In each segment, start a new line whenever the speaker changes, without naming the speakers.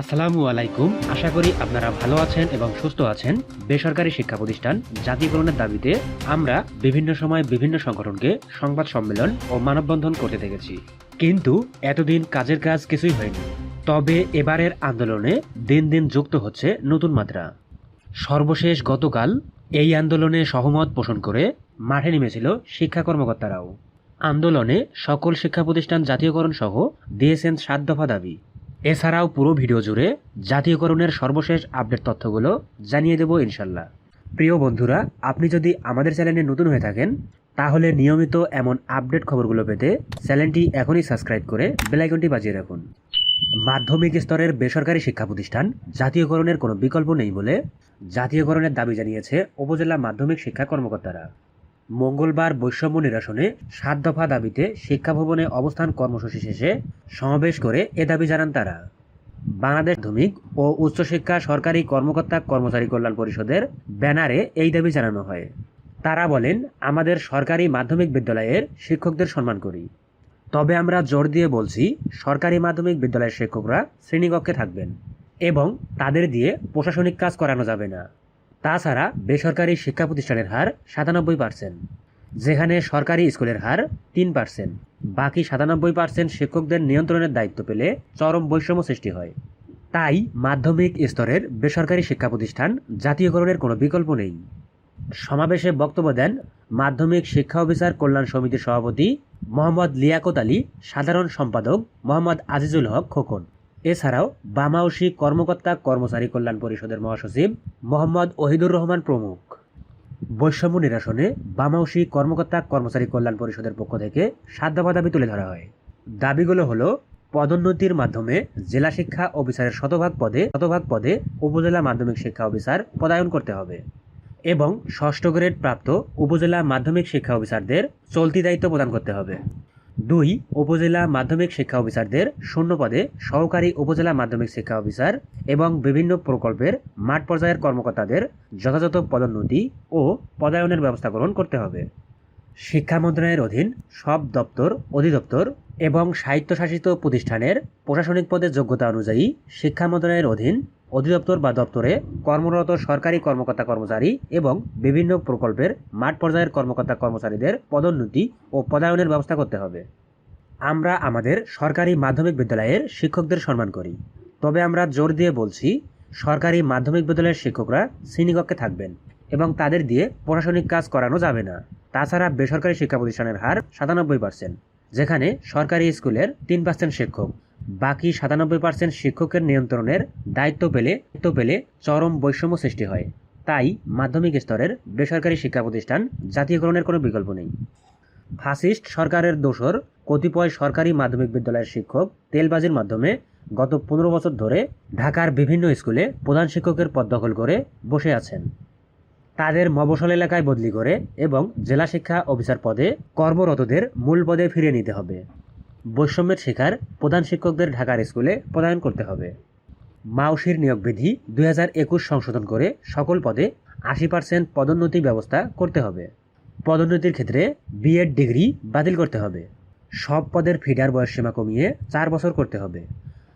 আসসালামু আলাইকুম। আশা করি আপনারা ভালো আছেন এবং সুস্থ আছেন। বেসরকারি শিক্ষা প্রতিষ্ঠান জাতীয়করণের দাবিতে আমরা বিভিন্ন সময় বিভিন্ন সংগঠনকে সংবাদ সম্মেলন ও মানববন্ধন করতে দেখেছি। কিন্তু এতদিন কাজের কাজ কিছুই হয়নি। তবে এবারের আন্দোলনে দিন দিন যুক্ত হচ্ছে নতুন মাত্রা। সর্বশেষ গতকাল এই আন্দোলনে সহমত পোষণ করে মাঠে নেমেছিল শিক্ষা কর্মকর্তারাও। আন্দোলনে সকল শিক্ষা প্রতিষ্ঠান জাতীয়করণ সহ দিয়েছেন সাত দফা দাবি। এছাড়াও পুরো ভিডিও জুড়ে জাতীয়করণের সর্বশেষ আপডেট তথ্যগুলো জানিয়ে দেব ইনশাল্লাহ। প্রিয় বন্ধুরা, আপনি যদি আমাদের চ্যানেলে নতুন হয়ে থাকেন, তাহলে নিয়মিত এমন আপডেট খবরগুলো পেতে চ্যানেলটি এখনই সাবস্ক্রাইব করে বেলাইকনটি বাজিয়ে রাখুন। মাধ্যমিক স্তরের বেসরকারি শিক্ষা প্রতিষ্ঠান জাতীয়করণের কোনো বিকল্প নেই বলে জাতীয়করণের দাবি জানিয়েছে উপজেলা মাধ্যমিক শিক্ষা কর্মকর্তারা। মঙ্গলবার বৈষম্য নিরসনে সাত দফা দাবিতে শিক্ষা ভবনে অবস্থান কর্মসূচি শেষে সমাবেশ করে এ দাবি জানান তারা। বাংলাদেশ মাধ্যমিক ও উচ্চশিক্ষা সরকারি কর্মকর্তা কর্মচারী কল্যাণ পরিষদের ব্যানারে এই দাবি জানানো হয়। তারা বলেন, আমাদের সরকারি মাধ্যমিক বিদ্যালয়ের শিক্ষকদের সম্মান করি। তবে আমরা জোর দিয়ে বলছি, সরকারি মাধ্যমিক বিদ্যালয়ের শিক্ষকরা শ্রেণীকক্ষে থাকবেন এবং তাদের দিয়ে প্রশাসনিক কাজ করানো যাবে না। তাছাড়া বেসরকারি শিক্ষা প্রতিষ্ঠানের হার সাতানব্বই পার্সেন্ট, যেখানে সরকারি স্কুলের হার তিন পার্সেন্ট। বাকি সাতানব্বই পার্সেন্ট শিক্ষকদের নিয়ন্ত্রণের দায়িত্ব পেলে চরম বৈষম্য সৃষ্টি হয়। তাই মাধ্যমিক স্তরের বেসরকারি শিক্ষা প্রতিষ্ঠান জাতীয়করণের কোনো বিকল্প নেই। সমাবেশে বক্তব্য দেন মাধ্যমিক শিক্ষা অফিসার কল্যাণ সমিতির সভাপতি মোহাম্মদ লিয়াকত আলী, সাধারণ সম্পাদক মোহাম্মদ আজিজুল হক খোকন। এছাড়াও বামাউসি কর্মকর্তা কর্মচারী কল্যাণ পরিষদের মহাসচিব মোহাম্মদ ওহিদুর রহমান প্রমুখ। বৈষম্য নিরসনে বামাউসি কর্মকর্তা কর্মচারী কল্যাণ পরিষদের পক্ষ থেকে সাত দাবি তুলে ধরা হয়। দাবিগুলো হলো, পদোন্নতির মাধ্যমে জেলা শিক্ষা অফিসারের শতভাগ পদে শতভাগ পদে উপজেলা মাধ্যমিক শিক্ষা অফিসার পদায়ন করতে হবে এবং ষষ্ঠ গ্রেড প্রাপ্ত উপজেলা মাধ্যমিক শিক্ষা অফিসারদের চলতি দায়িত্ব প্রদান করতে হবে। দুই, উপজেলা মাধ্যমিক শিক্ষা অফিসারদের শূন্য পদে সহকারী উপজেলা মাধ্যমিক শিক্ষা অফিসার এবং বিভিন্ন প্রকল্পের মাঠ পর্যায়ের কর্মকর্তাদের যথাযথ পদোন্নতি ও পদায়নের ব্যবস্থা গ্রহণ করতে হবে। শিক্ষা মন্ত্রণালয়ের অধীন সব দপ্তর, অধিদপ্তর এবং স্বায়ত্তশাসিত প্রতিষ্ঠানের প্রশাসনিক পদের যোগ্যতা অনুযায়ী শিক্ষা মন্ত্রণালয়ের অধীন অধিদপ্তর বা দপ্তরে কর্মরত সরকারি কর্মকর্তা কর্মচারী এবং বিভিন্ন প্রকল্পের মাঠ পর্যায়ের কর্মকর্তা কর্মচারীদের পদোন্নতি ও পদায়নের ব্যবস্থা করতে হবে। আমরা আমাদের সরকারি মাধ্যমিক বিদ্যালয়ের শিক্ষকদের সম্মান করি। তবে আমরা জোর দিয়ে বলছি, সরকারি মাধ্যমিক বিদ্যালয়ের শিক্ষকরা শ্রেণীকক্ষে থাকবেন এবং তাদের দিয়ে প্রশাসনিক কাজ করানো যাবে না। তাছাড়া বেসরকারি শিক্ষা প্রতিষ্ঠানের হার সাতানব্বই পার্সেন্ট যেখানে সরকারি স্কুলের তিন পার্সেন্ট শিক্ষক বাকি সাতানব্বই পার্সেন্ট শিক্ষকের নিয়ন্ত্রণের দায়িত্ব পেলে দায়িত্ব পেলে চরম বৈষম্য সৃষ্টি হয়। তাই মাধ্যমিক স্তরের বেসরকারি শিক্ষা প্রতিষ্ঠান জাতীয়করণের কোনো বিকল্প নেই। ফাসিস্ট সরকারের দোসর কতিপয় সরকারি মাধ্যমিক বিদ্যালয়ের শিক্ষক তেলবাজির মাধ্যমে গত পনেরো বছর ধরে ঢাকার বিভিন্ন স্কুলে প্রধান শিক্ষকের পদ দখল করে বসে আছেন। তাদের মবসল এলাকায় বদলি করে এবং জেলা শিক্ষা অফিসার পদে কর্মরতদের মূল পদে ফিরিয়ে নিতে হবে। বৈষম্যের শিকার প্রধান শিক্ষকদের ঢাকার স্কুলে প্রদায়ন করতে হবে। মাউসির নিয়োগ বিধি দু হাজার একুশ সংশোধন করে সকল পদে আশি পার্সেন্ট পদোন্নতি ব্যবস্থা করতে হবে। পদোন্নতির ক্ষেত্রে বিএড ডিগ্রি বাতিল করতে হবে। সব পদের ফিডার বয়সসীমা কমিয়ে চার বছর করতে হবে।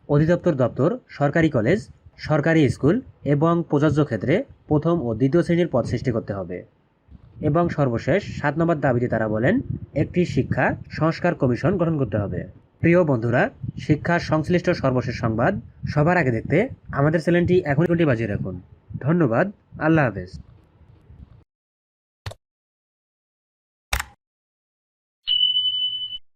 অধিদপ্তর দপ্তর, সরকারি কলেজ, সরকারি স্কুল এবং প্রযোজ্য ক্ষেত্রে প্রথম ও দ্বিতীয় শ্রেণির পদ সৃষ্টি করতে হবে। এবং সর্বশেষ সাত নম্বর দাবিতে তারা বলেন, একটি শিক্ষা সংস্কার কমিশন গঠন করতে হবে। প্রিয় বন্ধুরা, শিক্ষা সংশ্লিষ্ট সর্বশেষ সংবাদ সবার আগে দেখতে আমাদের চ্যানেলটি এখনই বাজিয়ে রাখুন। ধন্যবাদ, আল্লাহ হাফেজ।